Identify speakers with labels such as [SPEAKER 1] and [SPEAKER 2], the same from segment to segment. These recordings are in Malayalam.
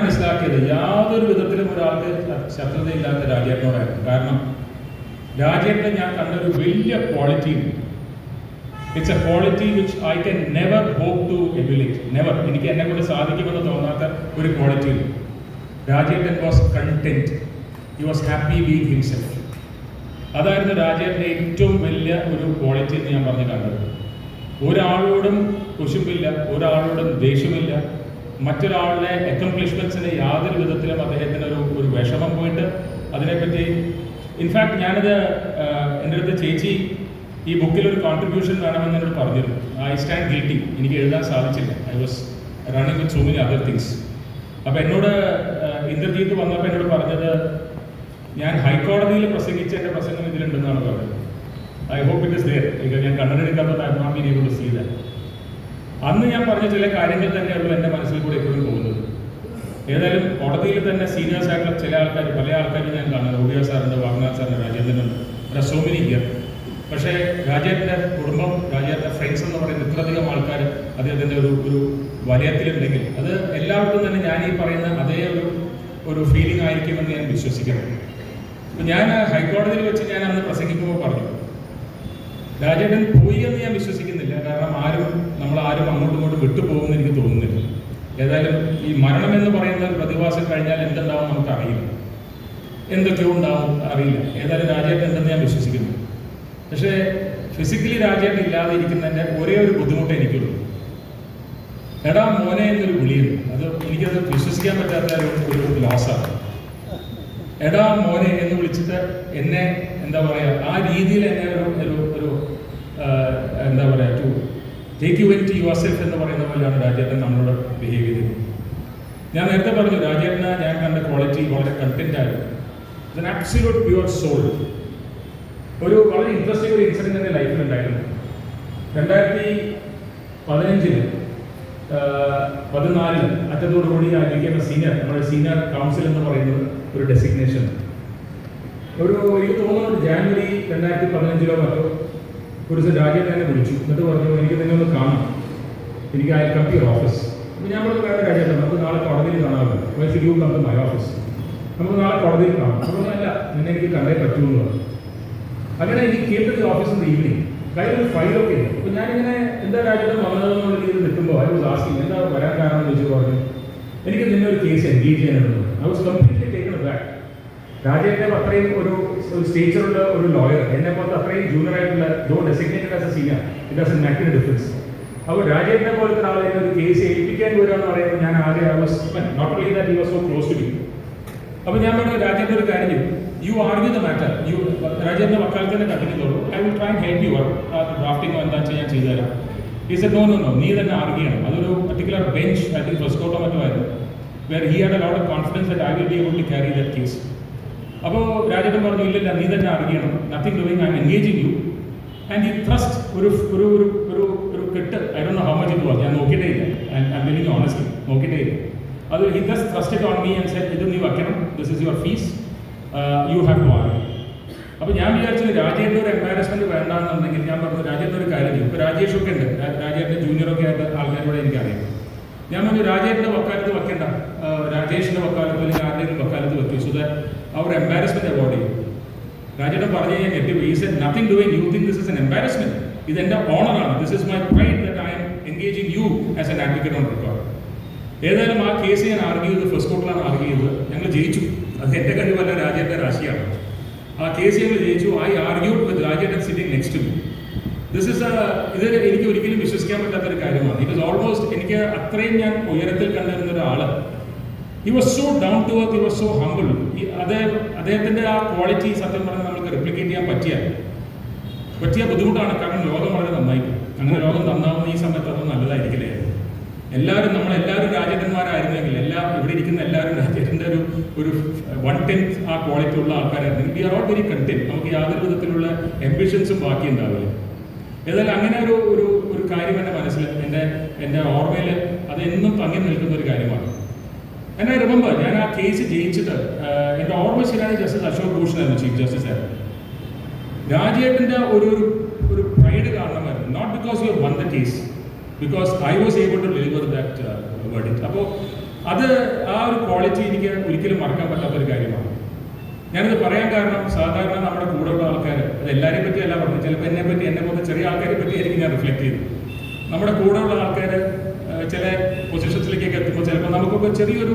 [SPEAKER 1] മനസ്സിലാക്കിയത്. യാതൊരു വിധത്തിലും ഒരാൾക്ക് ശത്രുതയില്ലാത്ത രാജേട്ടനോടായിരുന്നു കാരണം രാജേട്ടൻ ഞാൻ കണ്ടൊരു വലിയ quality it's a quality which I can never hope to ability never എനിക്ക് എന്നെ കൊണ്ട് സാധിക്കുമെന്ന് തോന്നാത്ത ഒരു ക്വാളിറ്റി രാജേട്ടൻ was content he was happy being himself അതായിരുന്നു രാജേട്ടന്റെ ഏറ്റവും വലിയ ഒരു ക്വാളിറ്റി എന്ന് ഞാൻ പറഞ്ഞു കണ്ടത്. ഒരാളോടും കുശുമ്പില്ല ഒരാളോടും ദേഷ്യമില്ല മറ്റൊരാളുടെ അക്കംപ്ലിഷ്മെന്റ്സിന് യാതൊരു വിധത്തിലും അദ്ദേഹത്തിന് ഒരു ഒരു വിഷമം പോയിട്ട് അതിനെപ്പറ്റി ഇൻഫാക്ട് ഞാനത് എന്റെ അടുത്ത് ചേച്ചി ഈ ബുക്കിൽ ഒരു കോൺട്രിബ്യൂഷൻ വേണമെന്ന് എന്നോട് പറഞ്ഞിരുന്നു. ഐ സ്റ്റാൻഡ് ഗിൽറ്റി എനിക്ക് എഴുതാൻ സാധിച്ചില്ല. I was running with so many other things അപ്പോൾ എന്നോട് ഇന്ദ്രജീത്ത് വന്നപ്പോൾ എന്നോട് പറഞ്ഞത് ഞാൻ ഹൈക്കോടതിയിൽ പ്രസംഗിച്ച എന്റെ പ്രസംഗം ഇതിലുണ്ടെന്നാണ് പറഞ്ഞത്. I hope it is there ഞാൻ കണ്ണെടുക്കാത്ത I not been able to see that അന്ന് ഞാൻ പറഞ്ഞ ചില കാര്യങ്ങൾ തന്നെയുള്ളൂ എന്റെ മനസ്സിൽ കൂടെ എപ്പോഴും പോകുന്നത്. ഏതായാലും കോടതിയിൽ തന്നെ സീനിയേഴ്സ് ആയിട്ടുള്ള ചില ആൾക്കാർ പല ആൾക്കാരും ഞാൻ കാണുന്നത്. റോഡിയ സാറുണ്ട് വാഗ്നാഥ് സാറുണ്ട് രാജേന്ദ്രനുണ്ട് സോ മെനി ഹിയർ പക്ഷേ രാജേന്ദ്രന്റെ കുടുംബം രാജേന്ദ്രന്റെ ഫ്രണ്ട്സ് എന്ന് പറയുന്ന ഇത്രയധികം ആൾക്കാർ അദ്ദേഹത്തിന്റെ ഒരു ഒരു വലയത്തിലുണ്ടെങ്കിൽ അത് എല്ലാവർക്കും തന്നെ ഞാൻ ഈ പറയുന്ന അതേ ഒരു ഒരു ഫീലിംഗ് ആയിരിക്കുമെന്ന് ഞാൻ വിശ്വസിക്കുന്നു. ഞാൻ ഹൈക്കോടതിയിൽ വെച്ച് ഞാൻ അന്ന് പ്രസംഗിക്കുമ്പോൾ പറഞ്ഞു രാജേട്ടൻ പോയി എന്ന് ഞാൻ വിശ്വസിക്കുന്നില്ല. കാരണം ആരും നമ്മൾ ആരും അങ്ങോട്ടും ഇങ്ങോട്ടും വിട്ടുപോകുമെന്ന് എനിക്ക് തോന്നുന്നില്ല. ഏതായാലും ഈ മരണം എന്ന് പറയുന്ന ഒരു പ്രതിഭാസം കഴിഞ്ഞാൽ എന്തുണ്ടാവും നമുക്ക് അറിയില്ല എന്തൊക്കെയോ ഉണ്ടാവും അറിയില്ല. ഏതായാലും രാജേട്ടൻ ഉണ്ടെന്ന് ഞാൻ വിശ്വസിക്കുന്നു. പക്ഷേ ഫിസിക്കലി രാജേട്ടൻ ഇല്ലാതെ ഇരിക്കുന്നതിന്റെ ഒരേ ഒരു ബുദ്ധിമുട്ട് എനിക്കുള്ളൂ എടാ മോനെ എന്നൊരു വിളിയുണ്ട്. അത് എനിക്കത് വിശ്വസിക്കാൻ പറ്റാത്ത ഒരു ലോസാണ് എടാ മോനെ എന്ന് വിളിച്ചിട്ട് എന്നെ എന്താ പറയാ ആ രീതിയിൽ എന്നെ ഒരു ഒരു ഒരു എന്താ പറയാ to take you when to your self എന്ന് പറയുന്ന പോലെയാണ് രാജേട്ടൻ നമ്മളോട് ബിഹേവ് ചെയ്തത്. ഞാൻ നേരത്തെ പറഞ്ഞു രാജേട്ടന് ഞാൻ കണ്ട ക്വാളിറ്റി വളരെ കണ്ടന്റ് ആയിരുന്നു. ഇറ്റ് അബ്സല്യൂട്ട് പ്യുവർ സോൾ ഒരു വളരെ ഇൻട്രസ്റ്റിംഗ് ഒരു ഇൻസിഡന്റ് എന്റെ ലൈഫിൽ ഉണ്ടായിരുന്നു. രണ്ടായിരത്തി പതിനഞ്ചിന് പതിനാലിൽ അറ്റത്തോടുകൂടി ഞാൻ ഇരിക്കുന്ന സീനിയർ നമ്മുടെ സീനിയർ കൗൺസിൽ എന്ന് പറയുന്നത് ഒരു ഡെസിഗ്നേഷൻ ഒരു എനിക്ക് തോന്നുന്നു ഒരു ജാനുവരി രണ്ടായിരത്തി പതിനഞ്ചിലോ മറ്റോ ഒരു ദിവസം രാജേട്ടൻ എന്നെ വിളിച്ചു. എന്നിട്ട് പറഞ്ഞു എനിക്ക് നിന്നെ ഒന്ന് കാണാം എനിക്ക് ഐ കം യുവർ ഓഫീസ്. അപ്പോൾ ഞാൻ പറഞ്ഞു വേറെ രാജേട്ടൻ നമുക്ക് നാളെ കോടതിയിൽ കാണാമല്ലോ. Why should you come to my office നമുക്ക് നാളെ കോടതിയിൽ കാണാം. അല്ല നിന്നെ എനിക്ക് കണ്ടേ പറ്റുമെന്ന് പറഞ്ഞു. അങ്ങനെ എനിക്ക് കേട്ട് ഓഫീസിൽ ഓഫീസ് ഇന്ന് ഈവനിങ് കയ്യിൽ ഒരു ഫയലൊക്കെ ഉണ്ട് അപ്പോൾ ഞാനിങ്ങനെ എന്താ രാജ്യത്ത് വന്നതെന്നുള്ള രീതിയിൽ നിൽക്കുമ്പോൾ ഐ വാസ് ആസ്കിങ് എന്താ വരാൻ കാരണം? എന്ന് ചോദിച്ചു പറഞ്ഞു എനിക്ക് നിന്നെ ഒരു കേസ് എൻഗേജ് ചെയ്യാനുണ്ട് ഐ വാസ് ബാക്ക് രാജേന്ദ്രൻ അത്രയും ഒരു ഒരു സ്റ്റേച്ചറുള്ള ഒരു ലോയർ എന്നെ പോലത്തെ അത്രയും ജൂനിയർ ആയിട്ടുള്ള though designated as a senior it a make difference അപ്പോൾ രാജേന്ദ്രനെ പോലത്തെ എന്നെ ഒരു കേസ് ഏൽപ്പിക്കാൻ വരികയെന്ന് പറയുമ്പോൾ ഞാൻ ആദ്യം I was not only that you was so close to be അപ്പോൾ ഞാൻ പറഞ്ഞു രാജേന്ദ്രൻ ഒരു കാര്യം you argue the matter you Rajendran വക്കാലത്ത് തന്നെ കണ്ടിട്ടുള്ളൂ I will try help you ഡ്രാഫ്റ്റിംഗോ എന്താ വെച്ചാൽ ഞാൻ ചെയ്തുതരാം is a no no no നീ തന്നെ ആർഗ്യൂ ചെയ്യണം. അതൊരു പർട്ടിക്കുലർ ബെഞ്ച് തിങ്ക് ഫസ്റ്റ് കോട്ടോ മറ്റോ ആയിരുന്നു where he had a lot of confidence that I will be able to carry that case അപ്പോൾ രാജേന്ദ്രൻ പറഞ്ഞു ഇല്ലല്ല നീ തന്നെ അറിയണം. Nothing doing I engaging you and ഈ ട്രസ്റ്റ് ഒരു ഒരു ഒരു ഒരു ഒരു കെട്ട് ഡോ ഹൗ മച്ച് ഇത് വാസ് ഞാൻ നോക്കിയിട്ടേ ഇല്ല. ഐ വെലിങ് ഓണസ്റ്റ് നോക്കിയിട്ടേ ഇല്ല. അത് he thus trusted on me and said ഇത് നീ വയ്ക്കണം. This is your fees you have to are അപ്പോൾ ഞാൻ വിചാരിച്ചു രാജേന്ദ്ര ഒരു എംബാരസ്മെന്റ് വേണ്ടാന്നുണ്ടെങ്കിൽ ഞാൻ പറഞ്ഞു രാജേന്ദ്രൻ ഒരു കാര്യം ഇപ്പോൾ രാജേഷ് ഒക്കെ ഉണ്ട്. രാജേന്ദ്ര ജൂനിയറൊക്കെ ആയിട്ട് ആൾക്കാരോട് എനിക്കറിയാം. ഞാൻ പറഞ്ഞു രാജേന്ദ്രന്റെ വക്കാലത്ത് വെക്കണ്ട രാജേഷിന്റെ വക്കാലത്ത് അല്ലെങ്കിൽ ആരുടെയും വക്കാലത്ത് വെക്കും സോ ദാറ്റ് അവർ എംബാരസ്മെന്റ് അവോയ്ഡ് ചെയ്യും രാജേട്ടൻ പറഞ്ഞു കഴിഞ്ഞാൽ ഞെട്ടി ഈ nothing doing you think this is an embarrassment ഇത് എന്റെ ഓണറാണ് this is my pride that I am engaging you as an advocate on record ഏതായാലും ആ കേസ് ഞാൻ ആർഗ്യൂ ചെയ്ത് ഫസ്റ്റ് കോർട്ടിലാണ് ആർഗ്യൂ ചെയ്തത്. ഞങ്ങൾ ജയിച്ചു. അത് എന്റെ കഴിവല്ല രാജേന്ദ്ര രാശിയാണ്. ആ കേസ് ഞങ്ങൾ ജയിച്ചു. ഐ ആർഗ്യൂ വിത്ത് രാജേട്ടൻ sitting next to this is ഇത് എനിക്ക് ഒരിക്കലും വിശ്വസിക്കാൻ പറ്റാത്ത ഒരു കാര്യമാണ്. ഇറ്റ് ഇസ് ഓൾമോസ്റ്റ് എനിക്ക് അത്രയും ഞാൻ ഉയരത്തിൽ കണ്ടിരുന്ന ഒരാൾ. He was so down to earth he was so humble അതേ അദ്ദേഹത്തിന്റെ ആ ക്വാളിറ്റി സത്യം പറഞ്ഞാൽ നമുക്ക് റെപ്ലിക്കേറ്റ് ചെയ്യാൻ പറ്റിയാൽ പറ്റിയ ബുദ്ധിമുട്ടാണ്. കാരണം ലോകം വളരെ നന്നായിരിക്കും അങ്ങനെ ലോകം നന്നാവുന്ന ഈ സമയത്ത് അത് നല്ലതായിരിക്കില്ലേ. എല്ലാവരും നമ്മളെല്ലാവരും രാജ്യന്മാരായിരുന്നെങ്കിൽ എല്ലാ ഇവിടെ ഇരിക്കുന്ന എല്ലാവരും രാജ്യത്തിന്റെ ഒരു ഒരു വൺ ടെൻത്ത് ആ ക്വാളിറ്റി ഉള്ള ആൾക്കാരായിരുന്നെങ്കിൽ we are all very content നമുക്ക് യാതൊരു വിധത്തിലുള്ള എംബിഷൻസും ബാക്കി ഉണ്ടാവില്ല ഏതായാലും അങ്ങനെ ഒരു ഒരു ഒരു കാര്യം എന്റെ മനസ്സിൽ എന്റെ എന്റെ ഓർമ്മയിൽ അത് എന്നും തങ്ങി നിൽക്കുന്ന ഒരു കാര്യമാണ്. എന്നെ റിമെമ്പർ ഞാൻ ആ കേസ് ജയിച്ചിട്ട് എന്റെ ഓർമ്മ ശരിയാണ് ജസ്റ്റിസ് അശോക് ഭൂഷണായിരുന്നു ചീഫ് ജസ്റ്റിസ് ആയിരുന്നു. രാജേട്ടന്റെ ഒരു ഒരു പ്രൈഡ് കാരണമായിരുന്നു not because you won the case because I was able to deliver that word അപ്പോൾ അത് ആ ഒരു ക്വാളിറ്റി എനിക്ക് ഒരിക്കലും മറക്കാൻ പറ്റാത്ത ഒരു കാര്യമാണ്. ഞാനത് പറയാൻ കാരണം സാധാരണ നമ്മുടെ കൂടെയുള്ള ആൾക്കാർ അത് എല്ലാവരെയും പറ്റി അല്ല പറഞ്ഞു ചിലപ്പോൾ എന്നെ പറ്റി എന്നെ പോലത്തെ ചെറിയ ആൾക്കാരെ പറ്റി ആയിരിക്കും ഞാൻ റിഫ്ലക്ട് ചെയ്തു നമ്മുടെ കൂടെയുള്ള ആൾക്കാർ ചില എത്തുമ്പോൾ നമുക്കൊക്കെ ചെറിയൊരു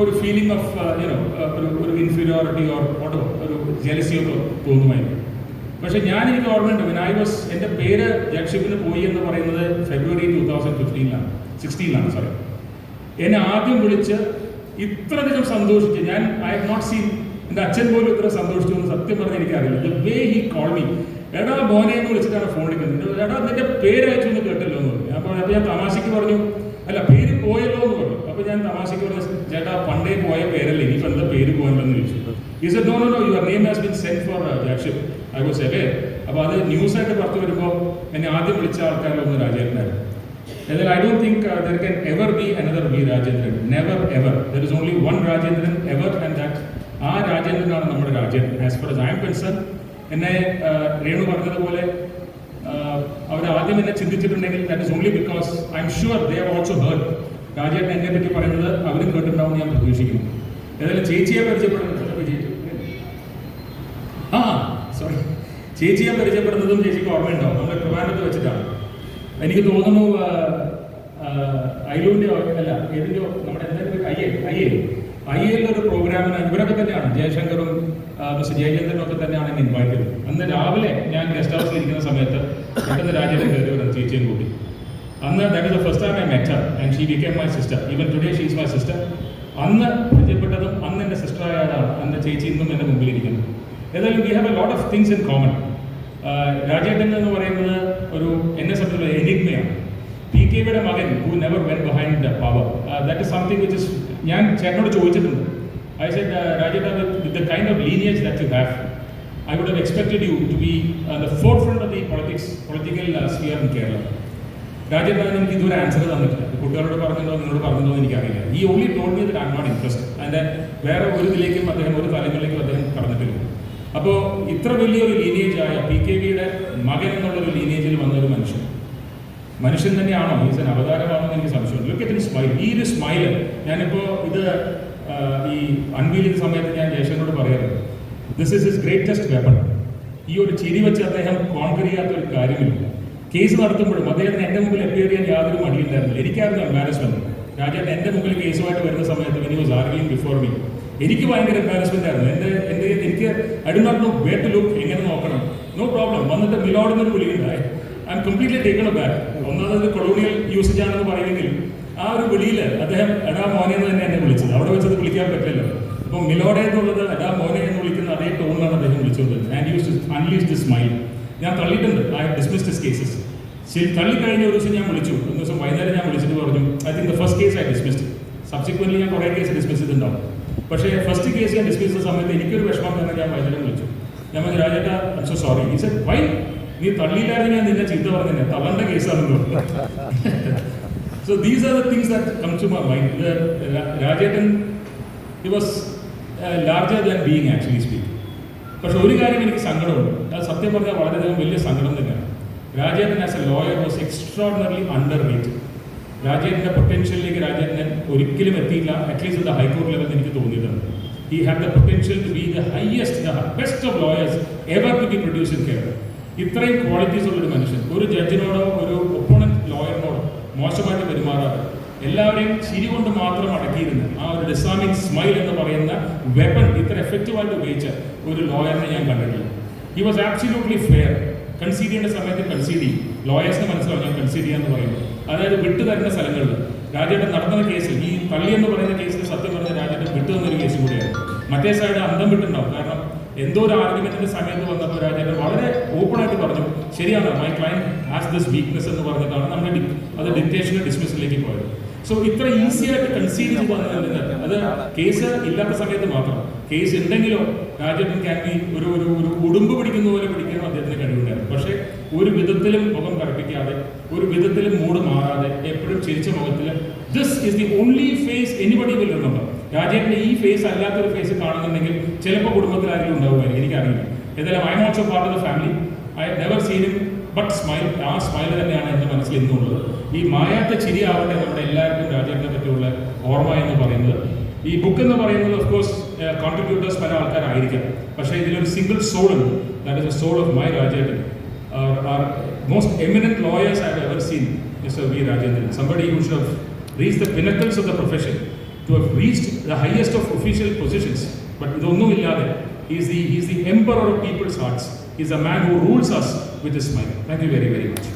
[SPEAKER 1] ഒരു ഫീലിംഗ് ഓഫ് യുനോ ഒരു ഒരു ഇൻഫീരിയോറിറ്റി ഓർ ഓട്ടോ ഒരു ജലസിയൊക്കെ തോന്നുമായിരുന്നു പക്ഷെ ഞാൻ എനിക്ക് ഓർമ്മയുണ്ട് I was എന്റെ പേര് ജഡ്ഷിപ്പിന് പോയി എന്ന് പറയുന്നത് ഫെബ്രുവരി ടൂ തൗസൻഡ് ഫിഫ്റ്റീനിലാണ് സിക്സ്റ്റീനിലാണ് സോറി എന്നെ ആദ്യം വിളിച്ച് ഇത്രയധികം സന്തോഷിച്ച് ഞാൻ ഐ ഹവ് നോട്ട് സീൻ എന്റെ അച്ഛൻ പോലും ഇത്ര സന്തോഷിച്ചു എന്ന് സത്യം പറഞ്ഞ് എനിക്കറിയില്ല. The way he call me എടാ മോനെ എന്ന് വിളിച്ചിട്ടാണ് ഫോൺ എടുക്കുന്നത്. എടാ നിന്റെ പേര് അയച്ചു എന്ന് കേട്ടല്ലോ എന്ന് പറഞ്ഞു. അപ്പോൾ അപ്പോൾ ഞാൻ തമാശയ്ക്ക് പറഞ്ഞു. അല്ല പേര് പോയല്ലോ എന്ന് പറഞ്ഞു. അപ്പോൾ ഞാൻ തമാശയ്ക്ക് ചേട്ടാ പണ്ടേ പോയ പേരല്ലേ ഇനിയിപ്പോൾ എന്താ പേര് എന്ന് ചോദിച്ചു is no no no your name has been sent for judgeship I was away അപ്പോൾ അത് ന്യൂസായിട്ട് പുറത്ത് വരുമ്പോൾ എന്നെ ആദ്യം വിളിച്ച ആൾക്കാരിലൊന്ന് രാജേന്ദ്രനായിരുന്നു എന്നാൽ I don't think there can ever be another be Rajendran never ever there is only one Rajendran ever and that ആ രാജേന്ദ്രനാണ് നമ്മുടെ Rajendran. As far I am concern എന്നെ uh, രേണു പറഞ്ഞതുപോലെ അവർ ആദ്യം എന്നെ ചിന്തിച്ചിട്ടുണ്ടെങ്കിൽ that is only because I am sure they have also heard രാജേട്ടൻ എന്നെ പറ്റി പറയുന്നത് അവരും കേട്ടിട്ടുണ്ടാവും ഞാൻ പ്രതീക്ഷിക്കുന്നു. ഏതായാലും ചേച്ചിയെ പരിചയപ്പെടുന്നത് ആ സോറി ചേച്ചിയെ പരിചയപ്പെടുന്നതും ചേച്ചിക്ക് ഓർമ്മയുണ്ടാവും. നമ്മൾ പ്രമാണത്ത് വെച്ചിട്ടാണ്. എനിക്ക് തോന്നുന്നു ഐലൂന്റെ അല്ല ഏതിന്റെയോ നമ്മുടെ എന്തായാലും I A I A. I എല്ലിൽ ഒരു പ്രോഗ്രാമിന് ഇവരൊക്കെ തന്നെയാണ്. ജയശങ്കറും മിസ്റ്റർ ജയചന്ദ്രനും ഒക്കെ തന്നെയാണ് എന്നെ ഇൻവൈറ്റ് ചെയ്തത്. അന്ന് രാവിലെ ഞാൻ ഗസ്റ്റ് ഹൗസിൽ ഇരിക്കുന്ന സമയത്ത് പെട്ടെന്ന് രാജ്യത്തെ കയറി വരുന്നത് ചേച്ചിയും കൂടി. അന്ന് that is the first time I met and she became my sister even today she is my sister അന്ന് പരിചയപ്പെട്ടതും അന്ന് എന്റെ സിസ്റ്ററായ ആളാണ് അന്ന് ചേച്ചി ഇന്നും എന്റെ മുമ്പിൽ ഇരിക്കുന്നു ഏതായാലും we have a lot of things in common രാജേട്ടൻ എന്ന് പറയുന്നത് ഒരു എന്നെ സംബന്ധിച്ചുള്ള എനിഗ്മയാണ് പി കെ വിയുടെ മകൻ who never went behind the power that is something which is ഞാൻ ചേട്ടനോട് ചോദിച്ചിട്ടുണ്ട്. I said രാജേട്ട with the kind of lineage that you have I would have expected you to be the forefront of the politics political sphere in Kerala രാജേട്ടൻ എനിക്ക് ഇതുവരെ ആൻസർ തന്നിട്ടില്ല. കുട്ടികളോട് പറഞ്ഞിട്ടോ നിങ്ങളോട് പറഞ്ഞോ എന്ന് എനിക്കറിയില്ല. He only told me that I not interest അതിന്റെ വേറെ ഒരു ഇതിലേക്കും അദ്ദേഹം ഒരു തലങ്ങളിലേക്കും അദ്ദേഹം കടന്നിട്ടില്ല. അപ്പോൾ ഇത്ര വലിയൊരു ലീനേജ് ആയ പി കെ വിയുടെ മകൻ എന്നുള്ളൊരു ലീനേജിൽ വന്ന ഒരു മനുഷ്യൻ. മനുഷ്യൻ തന്നെയാണോ? ഈസ് എൻ അവതാരമാണോ എന്ന് എനിക്ക് സംശയമുണ്ട്. ലുക്ക് അറ്റ് സ്മൈൽ ഈ ഒരു സ്മൈൽ ഞാനിപ്പോൾ ഇത് ഈ അൺവീലിംഗ് സമയത്ത് ഞാൻ ജയശങ്കരോട് പറയാറുണ്ട്. This is is greatest weapon ഈ ഒരു ചിരി വെച്ച് അദ്ദേഹം കോൺക്രീറ്റ് ചെയ്യാത്ത ഒരു കാര്യമില്ല. കേസ് നടത്തുമ്പോഴും അദ്ദേഹത്തിന് എന്റെ മുമ്പിൽ അപ്പിയർ ചെയ്യാൻ യാതൊരു മടിയുണ്ടായിരുന്നില്ല. എനിക്കായിരുന്നു എംബാരസ്മെന്റ് രാജേട്ടൻ എന്റെ മുമ്പിൽ കേസുമായിട്ട് വരുന്ന സമയത്ത് when he was arguing before me എനിക്ക് ഭയങ്കര എംബാരസ്മെന്റ് ആയിരുന്നു. എന്റെ എന്റെ എനിക്ക് I do no way to look എങ്ങനെ നോക്കണം? നോ പ്രോബ്ലം വന്നിട്ട് മിലോടുന്നൊരു വിളിയുണ്ടായി I am completely taken back ഒന്നാമത് കൊളോണിയൽ യൂസേജ് ആണെന്ന് പറയുമെങ്കിൽ ആ ഒരു വിളിയിൽ അദ്ദേഹം എടാ മോനെ എന്ന് തന്നെ എന്നെ വിളിച്ചത്. അവിടെ വെച്ചത് വിളിക്കാൻ പറ്റില്ലല്ലോ അപ്പോൾ മിലോഡ എന്നുള്ളത് എടാ മോനെ എന്ന് വിളിക്കുന്ന അതേ ടോണിലാണ് അദ്ദേഹം വിളിച്ചത് and use unless this mind ഞാൻ തള്ളിയിട്ടുണ്ട്. ഐ ഡിസ്മിസ് ദിസ് കേസസ് ശരി തള്ളി കഴിഞ്ഞ ഒരു ദിവസം ഞാൻ വിളിച്ചു. ഒരു ദിവസം വൈകുന്നേരം ഞാൻ വിളിച്ചിട്ട് പറഞ്ഞു I think the first case I dismissed subsequently ഞാൻ കുറേ കേസ് ഡിസ്മിസ് ചെയ്തിട്ടുണ്ടാവും. പക്ഷേ ഫസ്റ്റ് കേസ് ഞാൻ ഡിസ്മിസ് ചെയ്ത സമയത്ത് എനിക്കൊരു വിഷമം തന്നെ ഞാൻ വൈകുന്നേരം വിളിച്ചു. ഞാൻ പറഞ്ഞു രാജേട്ട I so sorry he said why നീ തള്ളിയില്ലായിരുന്നു ഞാൻ നിന്നെ ചീത്ത പറഞ്ഞില്ല തള്ളേണ്ട കേസാണെന്ന് പറഞ്ഞു. So these are the things that comes to my mind രാജേട്ടൻ it was larger than being actually speak പക്ഷെ ഒരു കാര്യം എനിക്ക് സങ്കടമുണ്ട്. സത്യം പറഞ്ഞാൽ വളരെയധികം വലിയ സങ്കടം തന്നെയാണ്. രാജേട്ടൻ as a lawyer was extraordinary under rate രാജേന്ദ്രന്റെ പൊട്ടൻഷ്യലിലേക്ക് രാജേന്ദ്രൻ ഒരിക്കലും എത്തിയില്ല. At least the high court ലെവലിൽ എനിക്ക് തോന്നിയിട്ടുണ്ട് he have the potential to be the highest the best of lawyers ever to be produce in Kerala ഇത്രയും ക്വാളിറ്റീസ് ഉള്ളൊരു മനുഷ്യൻ. ഒരു ജഡ്ജിനോടോ ഒരു ഒപ്പോണന്റ് ലോയറിനോടോ മോശമായിട്ട് പെരുമാറാതെ എല്ലാവരെയും ചിരി കൊണ്ട് മാത്രം അടക്കിയിരുന്ന ആ ഒരു ഡിസാമിക് സ്മൈൽ എന്ന് പറയുന്ന വെപ്പൺ ഇത്ര എഫക്റ്റീവായിട്ട് ഉപയോഗിച്ച ഒരു ലോയറിനെ ഞാൻ കണ്ടിട്ടില്ല. He was absolutely fair concede ചെയ്യേണ്ട സമയത്ത് കൺസീഡ് ചെയ്യും. ലോയേഴ്സിന് മനസ്സിലാവും ഞാൻ കൺസീഡ് ചെയ്യാന്ന് പറയുന്നത് അതായത് വിട്ടു തരുന്ന സ്ഥലങ്ങളിൽ രാജേട്ടൻ നടത്തുന്ന കേസിൽ ഈ പള്ളി എന്ന് പറയുന്ന കേസിൽ സത്യം പറഞ്ഞ രാജേട്ടൻ വിട്ടു തന്നൊരു കേസ് കൂടിയാണ്. മറ്റേ സൈഡ് അന്തം വിട്ടുണ്ടാവും. കാരണം എന്തോ ഒരു ആർഗ്യുമെന്റിന്റെ സമയത്ത് വന്നപ്പോൾ രാജേട്ടൻ വളരെ ഓപ്പൺ ആയിട്ട് പറഞ്ഞു ശരിയാണ് my client has this weakness എന്ന് പറഞ്ഞിട്ടാണ് നമ്മൾ അത് ഡിക്റ്റേഷന്റെ ഡിസ്മിസിലേക്ക് പോയത്. സോ ഇത്ര ഈസി ആയിട്ട് കൺസീഡ് ചെയ്ത് അത് കേസ് ഇല്ലാത്ത സമയത്ത് മാത്രം. കേസ് ഉണ്ടെങ്കിലോ രാജേട്ടൻ ക്യാൻ ഒരു ഒരു ഒരു ഉടുമ്പ് പിടിക്കുന്ന പോലെ പിടിക്കാനും അദ്ദേഹത്തിന് കഴിവുണ്ടായിരുന്നു. പക്ഷേ ഒരു വിധത്തിലും മുഖം കറപ്പിക്കാതെ ഒരു വിധത്തിലും മൂട് മാറാതെ എപ്പോഴും ചിരിച്ച മുഖത്തിൽ this is the only face anybody will remember രാജേട്ടന്റെ ഈ ഫേസ് അല്ലാത്തൊരു ഫേസ് കാണുന്നുണ്ടെങ്കിൽ ചിലപ്പോൾ കുടുംബത്തിൽ ആരെങ്കിലും ഉണ്ടാവുമായിരിക്കും. എനിക്കറിയില്ല. എന്തായാലും I'm also part of the family I never seen in but smile ആ സ്മൈൽ തന്നെയാണ് എന്റെ മനസ്സിൽ ഇന്നുള്ളത് ഈ മായാത്ത ചിരിയാവട്ടെ നമ്മുടെ എല്ലാവർക്കും രാജേട്ടനെ പറ്റിയുള്ള ഓർമ്മ എന്ന് പറയുന്നത്. ഈ ബുക്ക് എന്ന് പറയുന്നത് ഓഫ് കോഴ്സ് കോൺട്രിബ്യൂട്ടേഴ്സ് പല ആൾക്കാരായിരിക്കാം. പക്ഷേ ഇതിലൊരു സിംഗിൾ സോൾ ഉണ്ട്. That is a soul of my Rajettan are most eminent lawyers I have ever seen mister V Rajendran somebody who should reach the pinnacles of the profession to have reached the highest of official positions but ഇതൊന്നുമില്ലാതെ is the is the emperor of people's hearts is a man who rules us with smile thank you very very much